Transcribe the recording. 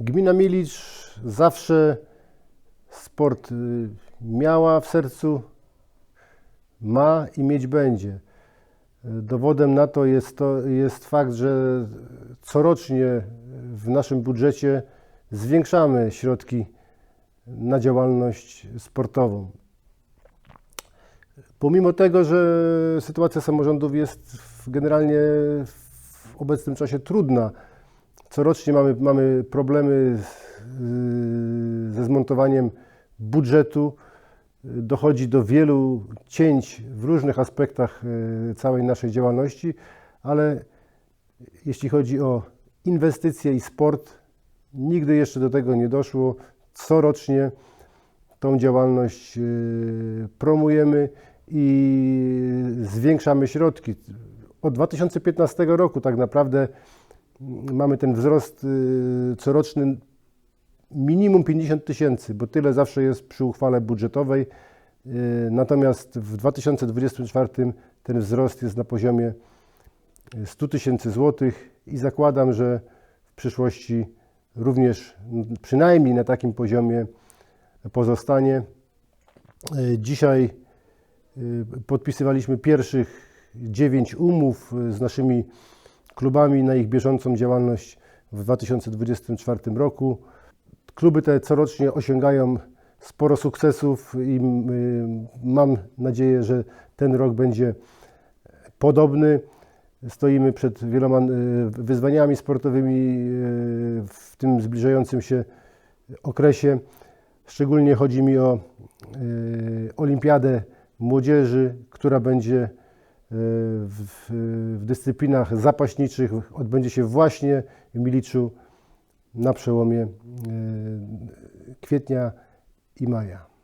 Gmina Milicz zawsze sport y, miała w sercu, ma i mieć będzie. Dowodem na to jest, to jest fakt, że corocznie w naszym budżecie zwiększamy środki na działalność sportową. Pomimo tego, że sytuacja samorządów jest generalnie w obecnym czasie trudna, corocznie mamy, mamy problemy z, ze zmontowaniem budżetu, dochodzi do wielu cięć w różnych aspektach e, całej naszej działalności, ale jeśli chodzi o inwestycje i sport, nigdy jeszcze do tego nie doszło. Corocznie tą działalność e, promujemy i zwiększamy środki. Od 2015 roku tak naprawdę mamy ten wzrost y, coroczny minimum 50 tysięcy, bo tyle zawsze jest przy uchwale budżetowej. Y, Natomiast w 2024 ten wzrost jest na poziomie 100 tysięcy złotych i zakładam, że w przyszłości również przynajmniej na takim poziomie pozostanie. Y, Dzisiaj y, podpisywaliśmy pierwszych dziewięć umów y, z naszymi klubami na ich bieżącą działalność w 2024 roku. Kluby te corocznie osiągają sporo sukcesów i y, mam nadzieję, że ten rok będzie podobny. Stoimy przed wieloma y, wyzwaniami sportowymi y, w tym zbliżającym się okresie. Szczególnie chodzi mi o Olimpiadę Młodzieży, która będzie w, w dyscyplinach zapaśniczych odbędzie się właśnie w Miliczu na przełomie y, kwietnia i maja.